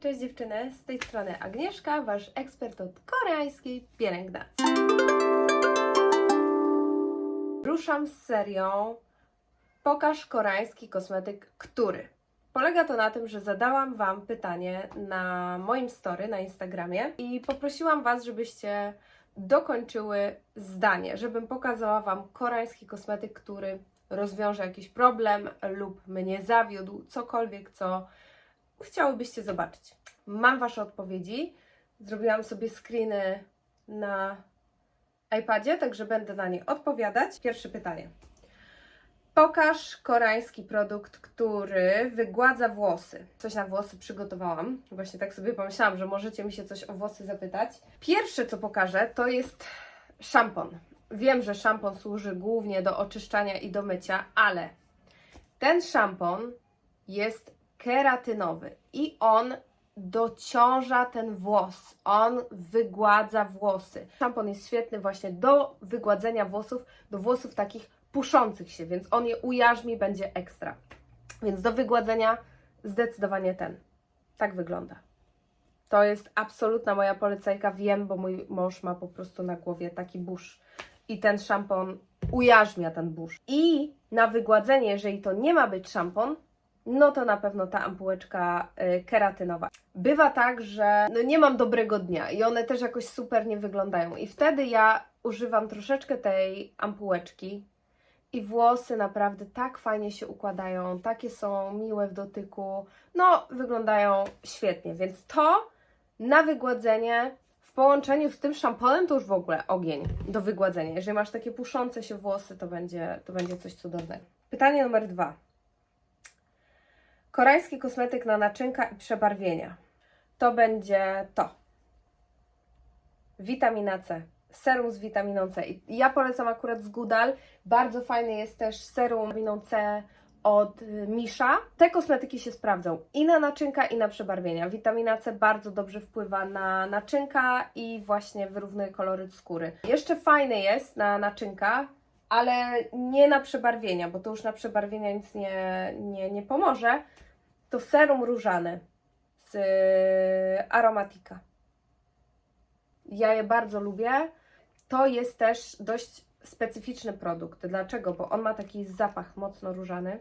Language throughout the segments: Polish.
Cześć dziewczyny, z tej strony Agnieszka, Wasz ekspert od koreańskiej pielęgnacji. Ruszam z serią Pokaż koreański kosmetyk, który. Polega to na tym, że zadałam Wam pytanie na moim story na Instagramie i poprosiłam Was, żebyście dokończyły zdanie, żebym pokazała Wam koreański kosmetyk, który rozwiąże jakiś problem lub mnie zawiódł, cokolwiek, co chciałybyście zobaczyć. Mam Wasze odpowiedzi. Zrobiłam sobie screeny na iPadzie, także będę na nie odpowiadać. Pierwsze pytanie. Pokaż koreański produkt, który wygładza włosy. Coś na włosy przygotowałam. Właśnie tak sobie pomyślałam, że możecie mi się coś o włosy zapytać. Pierwsze, co pokażę, to jest szampon. Wiem, że szampon służy głównie do oczyszczania i do mycia, ale ten szampon jest keratynowy i on dociąża ten włos. On wygładza włosy. Szampon jest świetny właśnie do wygładzenia włosów, do włosów takich puszących się, więc on je ujarzmi, będzie ekstra. Więc do wygładzenia zdecydowanie ten. Tak wygląda. To jest absolutna moja polecajka. Wiem, bo mój mąż ma po prostu na głowie taki burz. I ten szampon ujarzmia ten burz. I na wygładzenie, jeżeli to nie ma być szampon, no to na pewno ta ampułeczka y, keratynowa. Bywa tak, że no nie mam dobrego dnia i one też jakoś super nie wyglądają. I wtedy ja używam troszeczkę tej ampułeczki i włosy naprawdę tak fajnie się układają, takie są miłe w dotyku, no wyglądają świetnie. Więc to na wygładzenie w połączeniu z tym szamponem to już w ogóle ogień do wygładzenia. Jeżeli masz takie puszące się włosy, to będzie, to będzie coś cudownego. Pytanie numer dwa. Koreański kosmetyk na naczynka i przebarwienia. To będzie to. Witamina C. Serum z witaminą C. I ja polecam akurat z Goodal. Bardzo fajny jest też serum z witaminą C od y, Misza. Te kosmetyki się sprawdzą i na naczynka, i na przebarwienia. Witamina C bardzo dobrze wpływa na naczynka i właśnie wyrównuje koloryt skóry. Jeszcze fajny jest na naczynka, ale nie na przebarwienia, bo to już na przebarwienia nic nie, nie, nie pomoże. To serum różane z y, Aromatika. Ja je bardzo lubię. To jest też dość specyficzny produkt. Dlaczego? Bo on ma taki zapach mocno różany.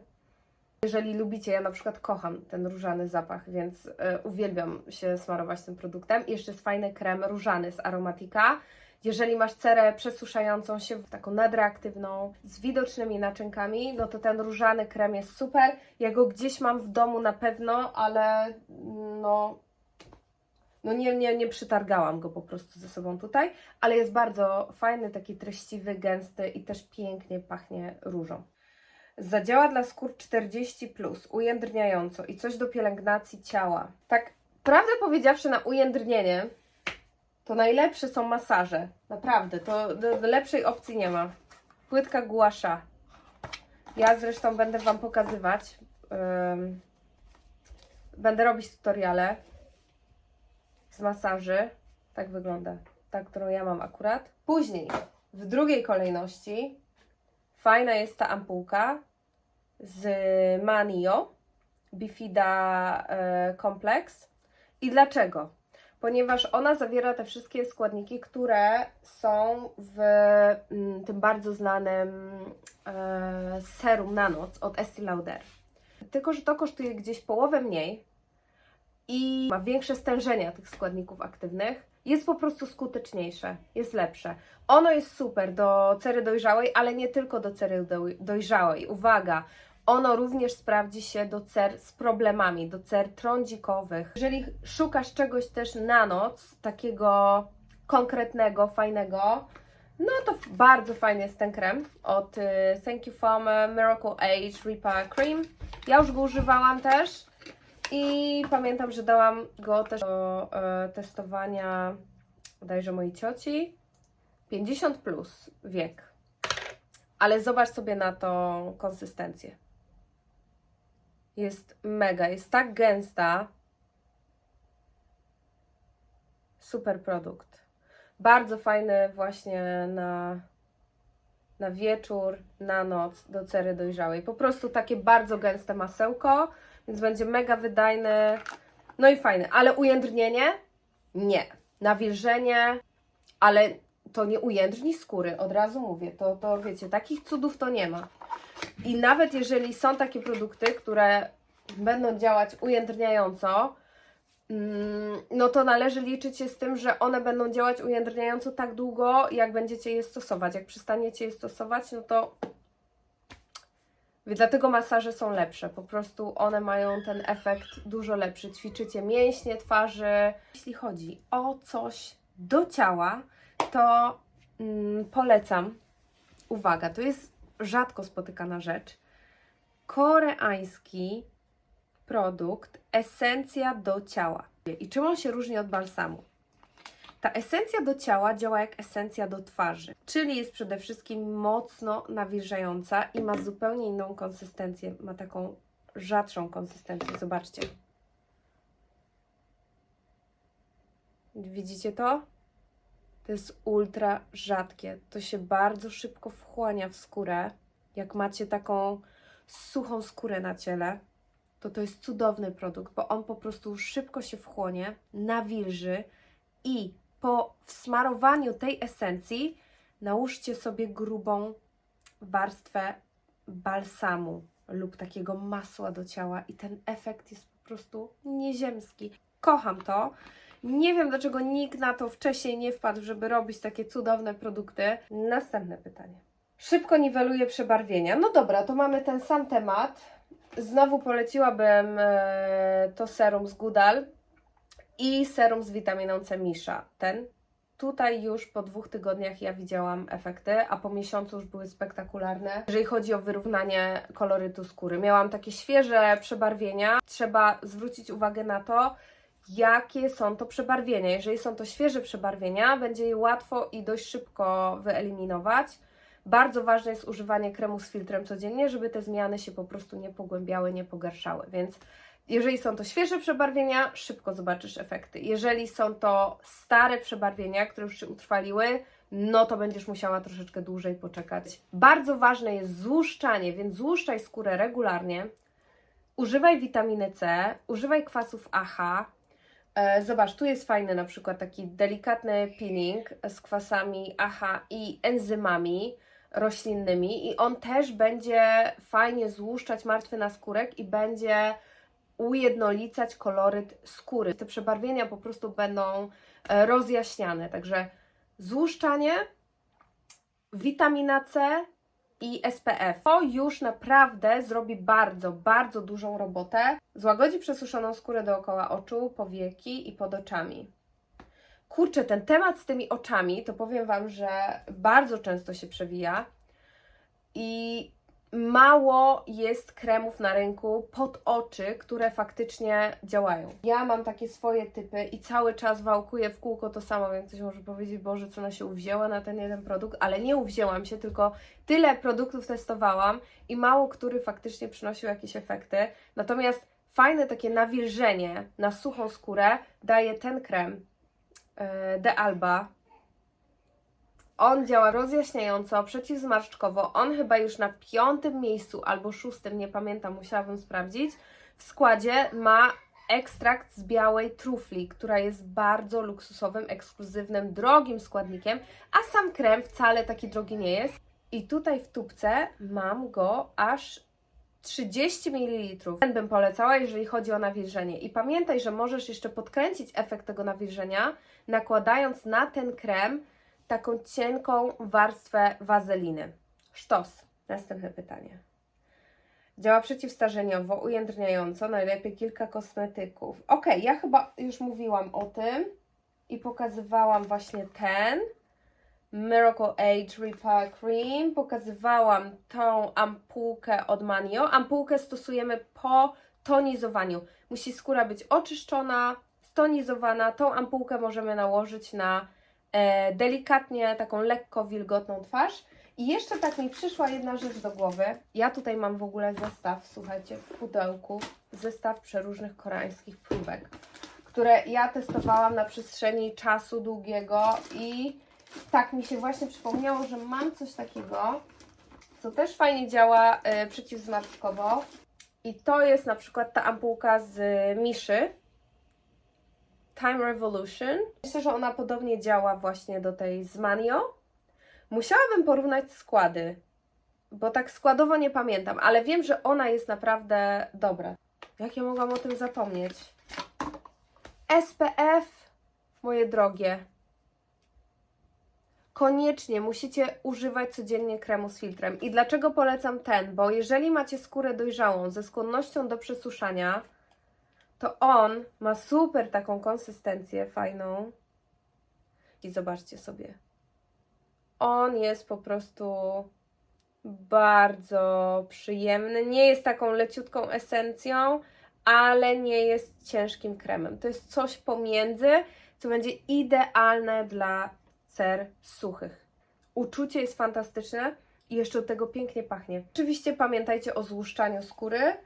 Jeżeli lubicie, ja na przykład kocham ten różany zapach, więc y, uwielbiam się smarować tym produktem. Jeszcze jest fajny krem różany z Aromatika. Jeżeli masz cerę przesuszającą się, taką nadreaktywną, z widocznymi naczynkami, no to ten różany krem jest super. Ja go gdzieś mam w domu na pewno, ale no, no nie, nie, nie przytargałam go po prostu ze sobą tutaj, ale jest bardzo fajny, taki treściwy, gęsty i też pięknie pachnie różą. Zadziała dla skór 40+, plus, ujędrniająco i coś do pielęgnacji ciała. Tak prawdę powiedziawszy na ujędrnienie, to najlepsze są masaże. Naprawdę, to do, do lepszej opcji nie ma. Płytka głasza. Ja zresztą będę Wam pokazywać. ym, będę robić tutoriale z masaży. Tak wygląda. Ta, którą ja mam akurat. Później, w drugiej kolejności, fajna jest ta ampułka z Manio Bifida e, Complex. I dlaczego? Ponieważ ona zawiera te wszystkie składniki, które są w mm, tym bardzo znanym e, serum na noc od Estee Lauder. Tylko, że to kosztuje gdzieś połowę mniej, i ma większe stężenia tych składników aktywnych, jest po prostu skuteczniejsze, jest lepsze. Ono jest super do cery dojrzałej, ale nie tylko do cery doj- dojrzałej. Uwaga, ono również sprawdzi się do cer z problemami, do cer trądzikowych. Jeżeli szukasz czegoś też na noc, takiego konkretnego, fajnego, no to bardzo fajny jest ten krem od y, Thank You Farm Miracle Age Repair Cream. Ja już go używałam też. I pamiętam, że dałam go też do e, testowania bodajże mojej cioci. 50 plus wiek. Ale zobacz sobie na tą konsystencję. Jest mega, jest tak gęsta. Super produkt. Bardzo fajny właśnie na, na wieczór, na noc do cery dojrzałej. Po prostu takie bardzo gęste masełko więc będzie mega wydajny. No i fajne, ale ujędrnienie? Nie. Nawilżenie, ale to nie ujędrni skóry, od razu mówię. To, to wiecie, takich cudów to nie ma. I nawet jeżeli są takie produkty, które będą działać ujędrniająco, mm, no to należy liczyć się z tym, że one będą działać ujędrniająco tak długo, jak będziecie je stosować. Jak przestaniecie je stosować, no to Dlatego masaże są lepsze, po prostu one mają ten efekt dużo lepszy. Ćwiczycie mięśnie twarzy. Jeśli chodzi o coś do ciała, to mm, polecam. Uwaga, to jest rzadko spotykana rzecz. Koreański produkt esencja do ciała. I czym on się różni od balsamu? Ta esencja do ciała działa jak esencja do twarzy, czyli jest przede wszystkim mocno nawilżająca i ma zupełnie inną konsystencję. Ma taką rzadszą konsystencję. Zobaczcie. Widzicie to? To jest ultra rzadkie. To się bardzo szybko wchłania w skórę. Jak macie taką suchą skórę na ciele, to to jest cudowny produkt, bo on po prostu szybko się wchłonie, nawilży i po wsmarowaniu tej esencji nałóżcie sobie grubą warstwę balsamu lub takiego masła do ciała i ten efekt jest po prostu nieziemski. Kocham to. Nie wiem, dlaczego nikt na to wcześniej nie wpadł, żeby robić takie cudowne produkty. Następne pytanie. Szybko niweluje przebarwienia. No dobra, to mamy ten sam temat. Znowu poleciłabym e, to serum z Goodal i serum z witaminą C Misha. Ten. Tutaj już po dwóch tygodniach ja widziałam efekty, a po miesiącu już były spektakularne, jeżeli chodzi o wyrównanie kolorytu skóry. Miałam takie świeże przebarwienia. Trzeba zwrócić uwagę na to, jakie są to przebarwienia. Jeżeli są to świeże przebarwienia, będzie je łatwo i dość szybko wyeliminować. Bardzo ważne jest używanie kremu z filtrem codziennie, żeby te zmiany się po prostu nie pogłębiały, nie pogarszały. Więc jeżeli są to świeże przebarwienia, szybko zobaczysz efekty. Jeżeli są to stare przebarwienia, które już się utrwaliły, no to będziesz musiała troszeczkę dłużej poczekać. Bardzo ważne jest złuszczanie, więc złuszczaj skórę regularnie. Używaj witaminy C, używaj kwasów AHA. E, Zobacz, tu jest fajny na przykład taki delikatny peeling z kwasami AHA i enzymami roślinnymi i on też będzie fajnie złuszczać martwy naskórek i będzie ujednolicać koloryt skóry. Te przebarwienia po prostu będą e, rozjaśniane. Także złuszczanie, witamina C i SPF. To już naprawdę zrobi bardzo, bardzo dużą robotę. Złagodzi przesuszoną skórę dookoła oczu, powieki i pod oczami. Kurczę, ten temat z tymi oczami, to powiem Wam, że bardzo często się przewija i mało jest kremów na rynku pod oczy, które faktycznie działają. Ja mam takie swoje typy i cały czas wałkuję w kółko to samo, więc ktoś może powiedzieć, Boże, co ona się uwzięła na ten jeden produkt, ale nie uwzięłam się, tylko tyle produktów testowałam i mało który faktycznie przynosił jakieś efekty. Natomiast fajne takie nawilżenie na suchą skórę daje ten krem yy, De Alba on działa rozjaśniająco, przeciwzmarszczkowo. On chyba już na piątym miejscu albo szóstym, nie pamiętam, musiałabym sprawdzić. W składzie ma ekstrakt z białej trufli, która jest bardzo luksusowym, ekskluzywnym, drogim składnikiem, a sam krem wcale taki drogi nie jest. I tutaj w tubce mam go aż 30 ml. Ten bym polecała, jeżeli chodzi o nawilżenie. I pamiętaj, że możesz jeszcze podkręcić efekt tego nawilżenia, nakładając na ten krem taką cienką warstwę wazeliny. Sztos. Następne pytanie. Działa przeciwstarzeniowo, ujędrniająco, najlepiej kilka kosmetyków. Ok, ja chyba już mówiłam o tym i pokazywałam właśnie ten Miracle Age Repair Cream. Pokazywałam tą ampułkę od Manio. Ampułkę stosujemy po tonizowaniu. Musi skóra być oczyszczona, stonizowana. Tą ampułkę możemy nałożyć na delikatnie taką lekko wilgotną twarz. I jeszcze tak mi przyszła jedna rzecz do głowy. Ja tutaj mam w ogóle zestaw, słuchajcie, w pudełku, zestaw przeróżnych koreańskich próbek, które ja testowałam na przestrzeni czasu długiego i tak mi się właśnie przypomniało, że mam coś takiego, co też fajnie działa y, przeciwzmarszczkowo. I to jest na przykład ta ampułka z Miszy. Time Revolution. Myślę, że ona podobnie działa właśnie do tej z Manio. Musiałabym porównać składy, bo tak składowo nie pamiętam, ale wiem, że ona jest naprawdę dobra. Jak ja mogłam o tym zapomnieć? SPF, moje drogie. Koniecznie musicie używać codziennie kremu z filtrem. I dlaczego polecam ten? Bo jeżeli macie skórę dojrzałą ze skłonnością do przesuszania, to on ma super taką konsystencję fajną. I zobaczcie sobie. On jest po prostu bardzo przyjemny. Nie jest taką leciutką esencją, ale nie jest ciężkim kremem. To jest coś pomiędzy, co będzie idealne dla cer suchych. Uczucie jest fantastyczne i jeszcze od tego pięknie pachnie. Oczywiście pamiętajcie o złuszczaniu skóry.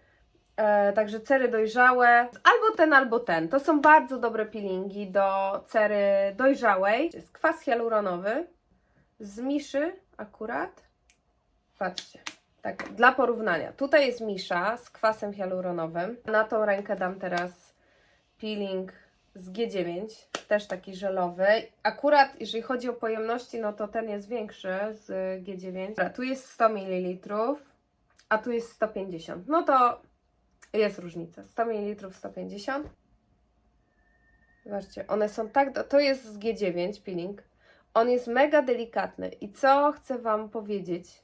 E, także cery dojrzałe, albo ten, albo ten. To są bardzo dobre peelingi do cery dojrzałej. Jest kwas hialuronowy z Miszy akurat. Patrzcie, tak dla porównania. Tutaj jest Misza z kwasem hialuronowym. Na tą rękę dam teraz peeling z G9, też taki żelowy. Akurat jeżeli chodzi o pojemności, no to ten jest większy z G9. Dobra, tu jest 100 ml, a tu jest 150. No to jest różnica. 100 ml, 150. Zobaczcie, one są tak. To jest z G9 peeling. On jest mega delikatny. I co chcę Wam powiedzieć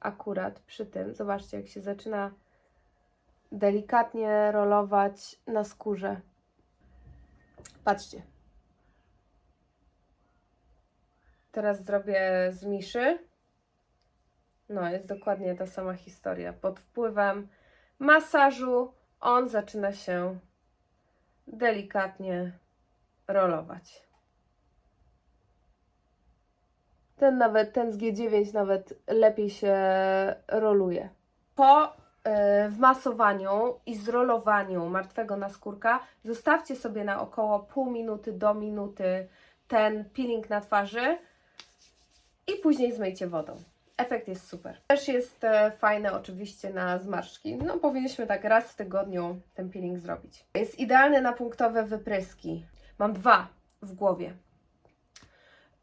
akurat przy tym? Zobaczcie, jak się zaczyna delikatnie rolować na skórze. Patrzcie. Teraz zrobię z Miszy. No, jest dokładnie ta sama historia. Pod wpływem masażu on zaczyna się delikatnie rolować. Ten nawet, ten z G9 nawet lepiej się roluje. Po e, wmasowaniu i zrolowaniu martwego naskórka zostawcie sobie na około pół minuty do minuty ten peeling na twarzy i później zmyjcie wodą. Efekt jest super. Też jest e, fajne oczywiście na zmarszczki. No powinniśmy tak raz w tygodniu ten peeling zrobić. Jest idealny na punktowe wypryski. Mam dwa w głowie.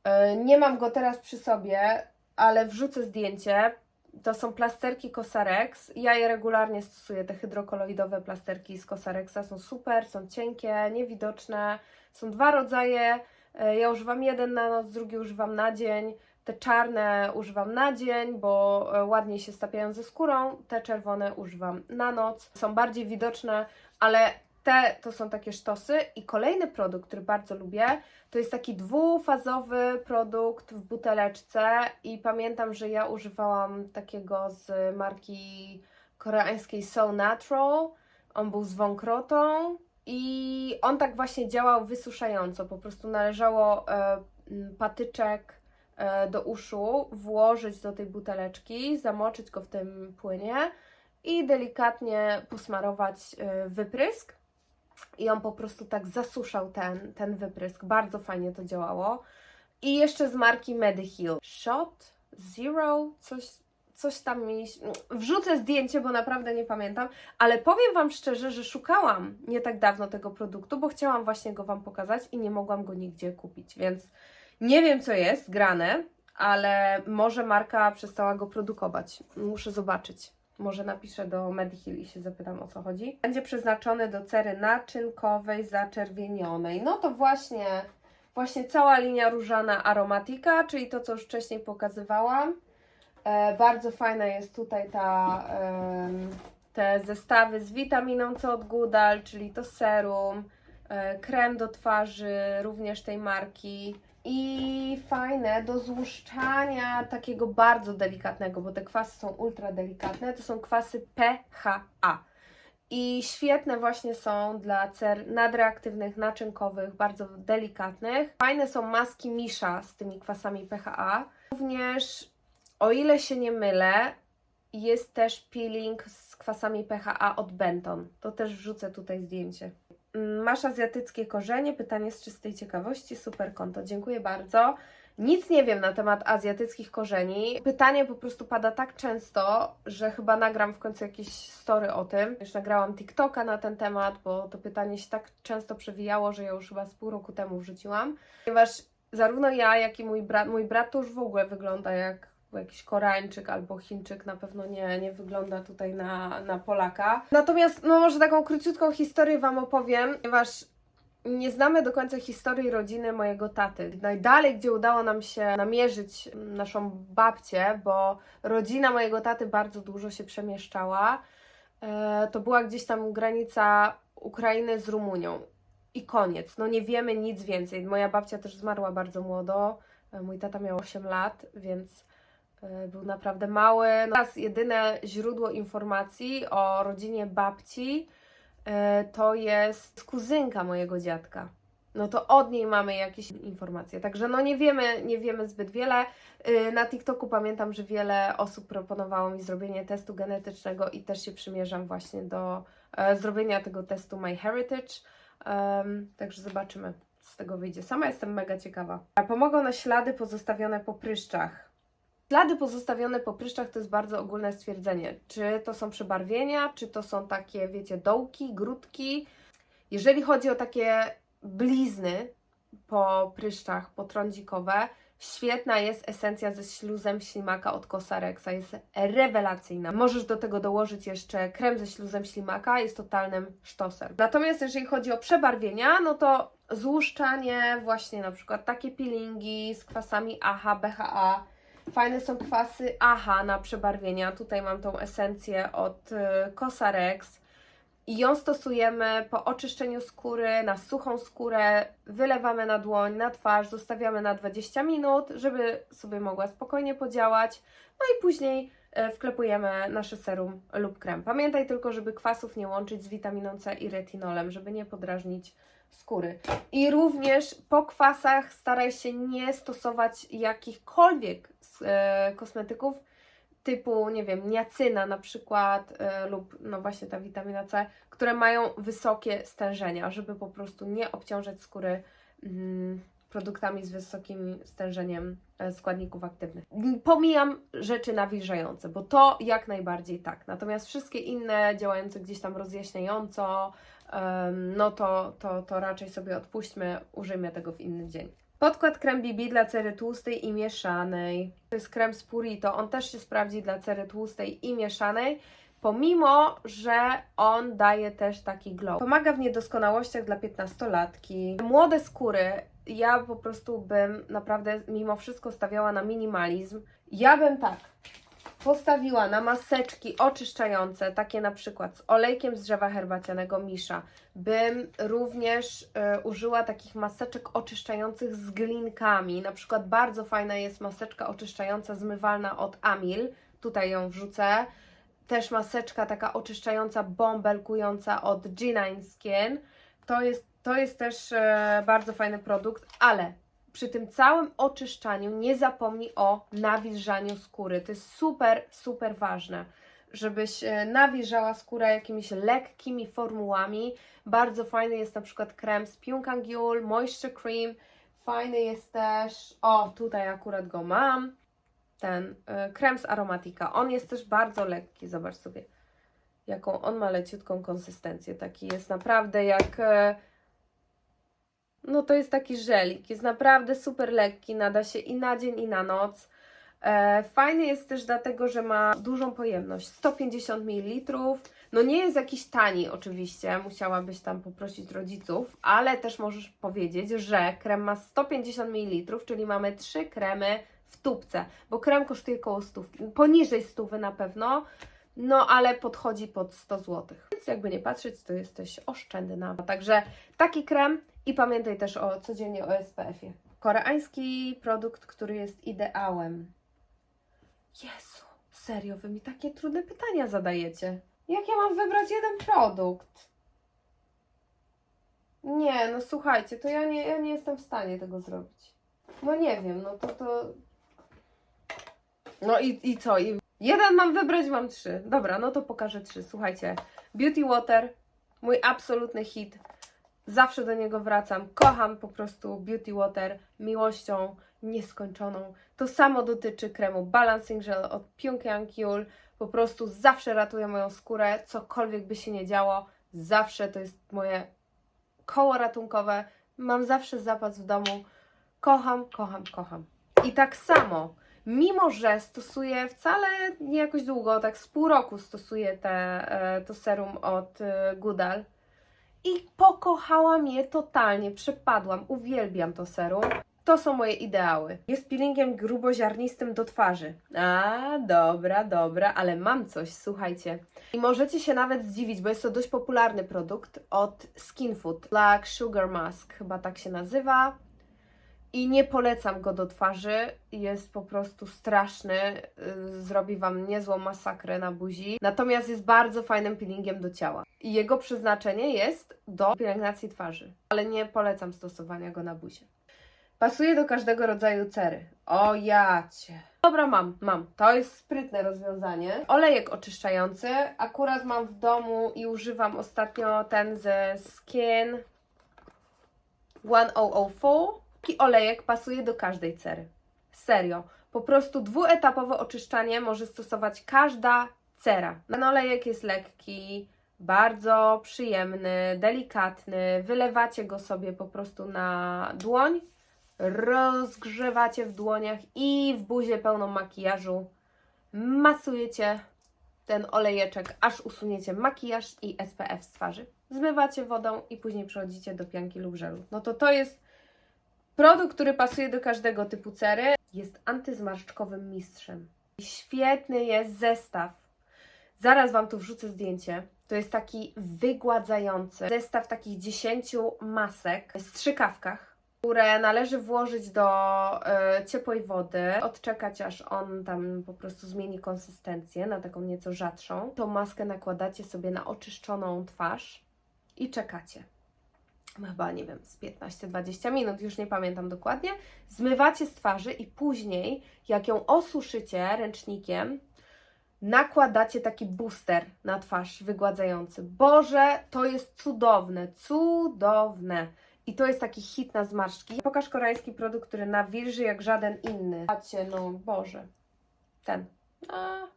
E, Nie mam go teraz przy sobie, ale wrzucę zdjęcie. To są plasterki Cosarex. Ja je regularnie stosuję, te hydrokoloidowe plasterki z Cosarexa. Są super, są cienkie, niewidoczne. Są dwa rodzaje. E, Ja używam jeden na noc, drugi używam na dzień. Te czarne używam na dzień, bo e, ładniej się stapiają ze skórą. Te czerwone używam na noc. Są bardziej widoczne, ale te to są takie sztosy. I kolejny produkt, który bardzo lubię, to jest taki dwufazowy produkt w buteleczce. I pamiętam, że ja używałam takiego z marki koreańskiej So Natural. On był z wąkrotą. I on tak właśnie działał wysuszająco. Po prostu należało e, patyczek do uszu, włożyć do tej buteleczki, zamoczyć go w tym płynie i delikatnie posmarować e, wyprysk. I on po prostu tak zasuszał ten, ten wyprysk. Bardzo fajnie to działało. I jeszcze z marki Mediheal. Shot Zero, coś, coś tam mi. Wrzucę zdjęcie, bo naprawdę nie pamiętam, ale powiem Wam szczerze, że szukałam nie tak dawno tego produktu, bo chciałam właśnie go Wam pokazać i nie mogłam go nigdzie kupić, więc nie wiem co jest grane, ale może marka przestała go produkować. Muszę zobaczyć. Może napiszę do Mediheal i się zapytam o co chodzi. Będzie przeznaczony do cery naczynkowej zaczerwienionej. No to właśnie, właśnie cała linia różana aromatika, czyli to co już wcześniej pokazywałam. E, bardzo fajna jest tutaj ta, em, te zestawy z witaminą C od Goodal, czyli to serum, e, krem do twarzy również tej marki i fajne do złuszczania takiego bardzo delikatnego, bo te kwasy są ultra delikatne, to są kwasy PHA. I świetne właśnie są dla cer nadreaktywnych, naczynkowych, bardzo delikatnych. Fajne są maski Misza z tymi kwasami PHA. Również, o ile się nie mylę, jest też peeling z kwasami PHA od Benton. To też wrzucę tutaj zdjęcie. Masz azjatyckie korzenie? Pytanie z czystej ciekawości. Super konto, dziękuję bardzo. Nic nie wiem na temat azjatyckich korzeni. Pytanie po prostu pada tak często, że chyba nagram w końcu jakieś story o tym. Już nagrałam TikToka na ten temat, bo to pytanie się tak często przewijało, że ja już chyba z pół roku temu wrzuciłam. Ponieważ zarówno ja, jak i mój brat, mój brat to już w ogóle wygląda jak jakiś Koreańczyk albo Chińczyk, na pewno nie, nie wygląda tutaj na, na Polaka. Natomiast, no może taką króciutką historię Wam opowiem, ponieważ nie znamy do końca historii rodziny mojego taty. Najdalej, gdzie udało nam się namierzyć naszą babcię, bo rodzina mojego taty bardzo dużo się przemieszczała, e, to była gdzieś tam granica Ukrainy z Rumunią. I koniec. No nie wiemy nic więcej. Moja babcia też zmarła bardzo młodo. E, Mój tata miał 8 lat, więc był naprawdę mały. No, teraz jedyne źródło informacji o rodzinie babci e, to jest kuzynka mojego dziadka. No to od niej mamy jakieś informacje. Także no nie wiemy, nie wiemy zbyt wiele. Y, Na TikToku pamiętam, że wiele osób proponowało mi zrobienie testu genetycznego i też się przymierzam właśnie do e, zrobienia tego testu MyHeritage. Um, także zobaczymy, co z tego wyjdzie. Sama jestem mega ciekawa. Pomogą na ślady pozostawione po pryszczach. Ślady pozostawione po pryszczach to jest bardzo ogólne stwierdzenie. Czy to są przebarwienia, czy to są takie, wiecie, dołki, grudki. Jeżeli chodzi o takie blizny po pryszczach, potrądzikowe, świetna jest esencja ze śluzem ślimaka od Cosarexa. Jest rewelacyjna. Możesz do tego dołożyć jeszcze krem ze śluzem ślimaka, jest totalnym sztosem. Natomiast jeżeli chodzi o przebarwienia, no to złuszczanie, właśnie na przykład takie peelingi z kwasami AHA, BHA, Fajne są kwasy AHA na przebarwienia. Tutaj mam tą esencję od y, Cosarex. I ją stosujemy po oczyszczeniu skóry, na suchą skórę, wylewamy na dłoń, na twarz, zostawiamy na 20 minut, żeby sobie mogła spokojnie podziałać. No i później e, wklepujemy nasze serum lub krem. Pamiętaj tylko, żeby kwasów nie łączyć z witaminą C i retinolem, żeby nie podrażnić skóry. I również po kwasach staraj się nie stosować jakichkolwiek e, kosmetyków typu, nie wiem, niacyna na przykład e, lub no właśnie ta witamina C, które mają wysokie stężenia, żeby po prostu nie obciążać skóry mm, produktami z wysokim stężeniem e, składników aktywnych. Pomijam rzeczy nawilżające, bo to jak najbardziej tak. Natomiast wszystkie inne działające gdzieś tam rozjaśniająco, no to, to, to raczej sobie odpuśćmy, użyjmy tego w inny dzień. Podkład krem BB dla cery tłustej i mieszanej. To jest krem z Purito. On też się sprawdzi dla cery tłustej i mieszanej, pomimo, że on daje też taki glow. Pomaga w niedoskonałościach dla 15-latki. Młode skóry, ja po prostu bym naprawdę mimo wszystko stawiała na minimalizm. Ja bym tak postawiła na maseczki oczyszczające, takie na przykład z olejkiem z drzewa herbacianego Misza. Bym również y, użyła takich maseczek oczyszczających z glinkami. Na przykład bardzo fajna jest maseczka oczyszczająca zmywalna od Amil. Tutaj ją wrzucę. Też maseczka taka oczyszczająca, bąbelkująca od G9 Skin. To jest, to jest też e, bardzo fajny produkt, ale przy tym całym oczyszczaniu nie zapomnij o nawilżaniu skóry. To jest super, super ważne, żebyś e, nawilżała skórę jakimiś lekkimi formułami. Bardzo fajny jest na przykład krem z Pyongyang Moisture Cream. Fajny jest też, o tutaj akurat go mam, ten e, krem z Aromatika. On jest też bardzo lekki, zobacz sobie jaką on ma leciutką konsystencję. Taki jest naprawdę jak. e, No to jest taki żelik. Jest naprawdę super lekki, nada się i na dzień, i na noc. E, fajny jest też dlatego, że ma dużą pojemność 150 ml. No nie jest jakiś tani, oczywiście, musiałabyś tam poprosić rodziców, ale też możesz powiedzieć, że krem ma 150 ml, czyli mamy trzy kremy w tubce, bo krem kosztuje około 100, poniżej 100 na pewno. No, ale podchodzi pod 100 zł. Więc jakby nie patrzeć, to jesteś oszczędna. Także taki krem i pamiętaj też o codziennie o SPF-ie. Koreański produkt, który jest ideałem. Jezu, serio, wy mi takie trudne pytania zadajecie. Jak ja mam wybrać jeden produkt? Nie, no słuchajcie, to ja nie, ja nie jestem w stanie tego zrobić. No nie wiem, no to to... No i, i co? I jeden mam wybrać, mam trzy. Dobra, no to pokażę trzy. Słuchajcie, Beauty Water, mój absolutny hit. Zawsze do niego wracam. Kocham po prostu Beauty Water miłością nieskończoną. To samo dotyczy kremu Balancing Gel od Pyongyang Yul. Po prostu zawsze ratuje moją skórę, cokolwiek by się nie działo. Zawsze to jest moje koło ratunkowe. Mam zawsze zapas w domu. Kocham, kocham, kocham. I tak samo, mimo że stosuję wcale nie jakoś długo, tak z pół roku stosuję te, e, to serum od e, Goodal i pokochałam je totalnie, przepadłam, uwielbiam to serum. To są moje ideały. Jest peelingiem gruboziarnistym do twarzy. A, dobra, dobra, ale mam coś, słuchajcie. I możecie się nawet zdziwić, bo jest to dość popularny produkt od Skin Food. Black Sugar Mask, chyba tak się nazywa. I nie polecam go do twarzy. Jest po prostu straszny. Yy, Zrobi Wam niezłą masakrę na buzi. Natomiast jest bardzo fajnym peelingiem do ciała. I jego przeznaczenie jest do pielęgnacji twarzy. Ale nie polecam stosowania go na buzie. Pasuje do każdego rodzaju cery. O. Dobra, mam, mam. To jest sprytne rozwiązanie. Olejek oczyszczający. Akurat mam w domu i używam ostatnio ten ze Skin 1004. Olejek pasuje do każdej cery. Serio. Po prostu dwuetapowe oczyszczanie może stosować każda cera. Ten olejek jest lekki, bardzo przyjemny, delikatny. Wylewacie go sobie po prostu na dłoń, rozgrzewacie w dłoniach i w buzie pełną makijażu masujecie ten olejeczek, aż usuniecie makijaż i SPF z twarzy. Zmywacie wodą i później przechodzicie do pianki lub żelu. No to to jest produkt, który pasuje do każdego typu cery. Jest antyzmarszczkowym mistrzem. Świetny jest zestaw. Zaraz Wam tu wrzucę zdjęcie. To jest taki wygładzający zestaw takich 10 masek w strzykawkach, które należy włożyć do e, ciepłej wody, odczekać aż on tam po prostu zmieni konsystencję na taką nieco rzadszą. Tą maskę nakładacie sobie na oczyszczoną twarz i czekacie. Chyba, nie wiem, z 15-20 minut, już nie pamiętam dokładnie. Zmywacie z twarzy i później, jak ją osuszycie ręcznikiem, nakładacie taki booster na twarz wygładzający. Boże, to jest cudowne, cudowne. I to jest taki hit na zmarszczki. Pokaż koreański produkt, który nawilży jak żaden inny. Patrzcie, no Boże. Ten. A.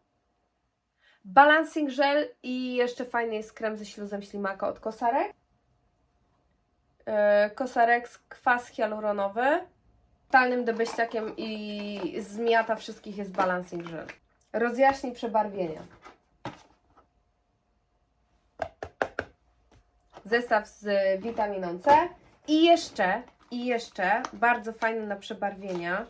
Balancing gel i jeszcze fajny jest krem ze śluzem ślimaka od Kosarek. Yy, Kosarex kwas hialuronowy. Totalnym debeściakiem i zmiata wszystkich jest balancing gel. Rozjaśni przebarwienia. Zestaw z witaminą C. I jeszcze, i jeszcze, bardzo fajny na przebarwienia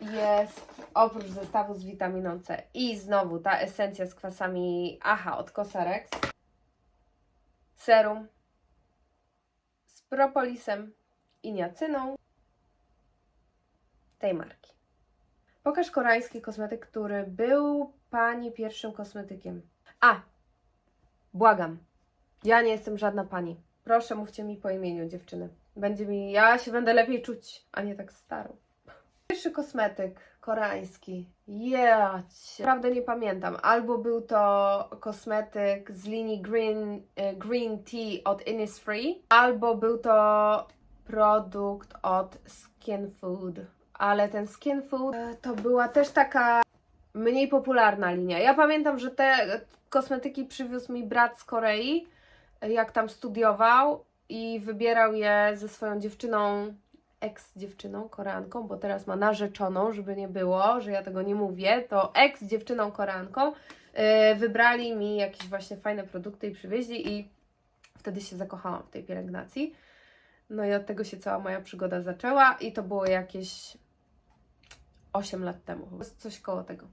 jest oprócz zestawu z witaminą C i znowu ta esencja z kwasami AHA od Cosrx. Serum propolisem i niacyną tej marki. Pokaż koreański kosmetyk, który był Pani pierwszym kosmetykiem. A, błagam, ja nie jestem żadna Pani. Proszę, mówcie mi po imieniu dziewczyny. Będzie mi, ja się będę lepiej czuć, a nie tak starą. Pierwszy kosmetyk koreański. Jać. Naprawdę nie pamiętam. Albo był to kosmetyk z linii Green, e, green Tea od Innisfree, albo był to produkt od Skin Food. Ale ten Skin Food e, to była też taka mniej popularna linia. Ja pamiętam, że te kosmetyki przywiózł mi brat z Korei, e, jak tam studiował i wybierał je ze swoją dziewczyną ex-dziewczyną Koreanką, bo teraz ma narzeczoną, żeby nie było, że ja tego nie mówię, to ex-dziewczyną Koreanką yy, wybrali mi jakieś właśnie fajne produkty i przywieźli i wtedy się zakochałam w tej pielęgnacji. No i od tego się cała moja przygoda zaczęła i to było jakieś 8 lat temu, coś koło tego.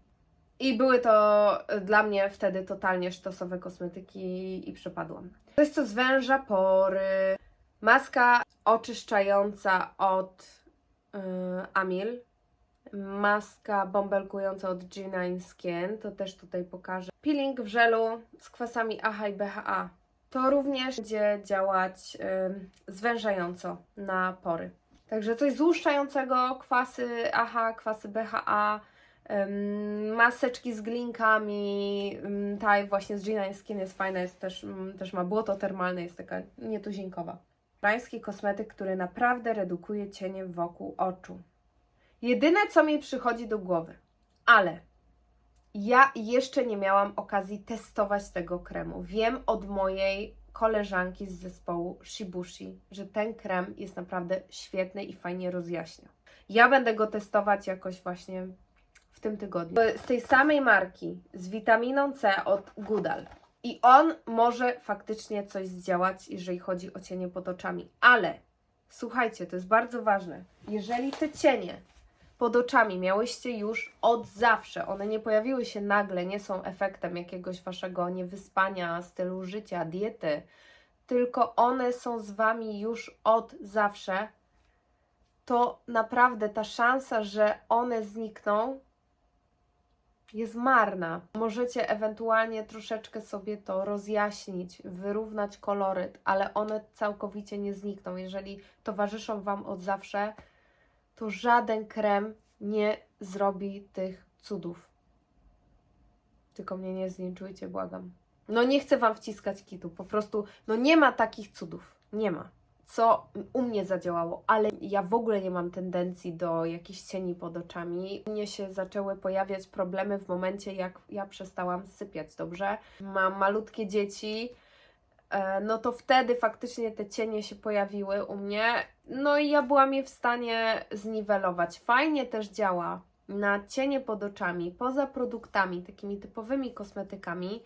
I były to dla mnie wtedy totalnie sztosowe kosmetyki i przepadłam. Coś, co zwęża pory, Maska oczyszczająca od yy, Amil. Maska bąbelkująca od G9 Skin, to też tutaj pokażę. Peeling w żelu z kwasami AHA i BHA. To również będzie działać yy, zwężająco na pory. Także coś złuszczającego, kwasy AHA, kwasy BHA, maseczki z glinkami, ym, ta właśnie z Gina Skin jest fajna, jest też, też ma błoto termalne, jest taka nietuzinkowa. Koreański kosmetyk, który naprawdę redukuje cienie wokół oczu. Jedyne, co mi przychodzi do głowy, ale ja jeszcze nie miałam okazji testować tego kremu. Wiem od mojej koleżanki z zespołu Shibushi, że ten krem jest naprawdę świetny i fajnie rozjaśnia. Ja będę go testować jakoś właśnie w tym tygodniu. Z tej samej marki, z witaminą C od Goodal. I on może faktycznie coś zdziałać, jeżeli chodzi o cienie pod oczami. Ale słuchajcie, to jest bardzo ważne. Jeżeli te cienie pod oczami miałyście już od zawsze, one nie pojawiły się nagle, nie są efektem jakiegoś waszego niewyspania, stylu życia, diety, tylko one są z wami już od zawsze, to naprawdę ta szansa, że one znikną, jest marna. Możecie ewentualnie troszeczkę sobie to rozjaśnić, wyrównać koloryt, ale one całkowicie nie znikną. Jeżeli towarzyszą Wam od zawsze, to żaden krem nie zrobi tych cudów. Tylko mnie nie zlinczujcie, błagam. No nie chcę Wam wciskać kitu, po prostu, no nie ma takich cudów. Nie ma. Co u mnie zadziałało, ale ja w ogóle nie mam tendencji do jakichś cieni pod oczami. U mnie się zaczęły pojawiać problemy w momencie, jak ja przestałam sypiać, dobrze? Mam malutkie dzieci, e, no to wtedy faktycznie te cienie się pojawiły u mnie. No i ja byłam je w stanie zniwelować. Fajnie też działa na cienie pod oczami, poza produktami, takimi typowymi kosmetykami.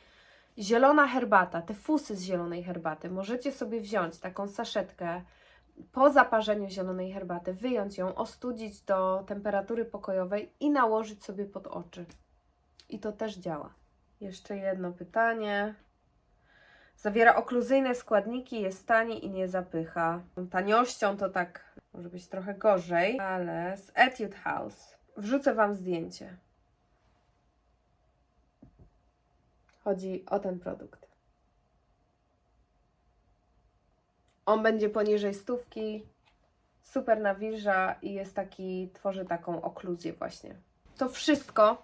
Zielona herbata, te fusy z zielonej herbaty. Możecie sobie wziąć taką saszetkę po zaparzeniu zielonej herbaty, wyjąć ją, ostudzić do temperatury pokojowej i nałożyć sobie pod oczy. I to też działa. Jeszcze jedno pytanie. Zawiera okluzyjne składniki, jest tani i nie zapycha. Taniością to tak może być trochę gorzej, ale z Etude House. Wrzucę Wam zdjęcie. Chodzi o ten produkt. On będzie poniżej stówki, super nawilża i jest taki, tworzy taką okluzję właśnie. To wszystko.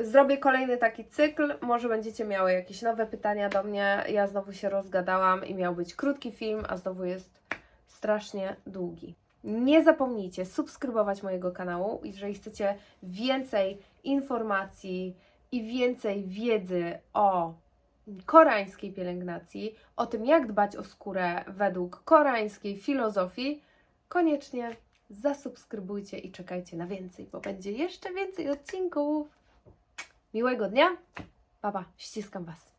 Zrobię kolejny taki cykl. Może będziecie miały jakieś nowe pytania do mnie. Ja znowu się rozgadałam i miał być krótki film, a znowu jest strasznie długi. Nie zapomnijcie subskrybować mojego kanału, jeżeli chcecie więcej informacji i więcej wiedzy o koreańskiej pielęgnacji, o tym jak dbać o skórę według koreańskiej filozofii, koniecznie zasubskrybujcie i czekajcie na więcej, bo będzie jeszcze więcej odcinków. Miłego dnia. Papa, ściskam Was.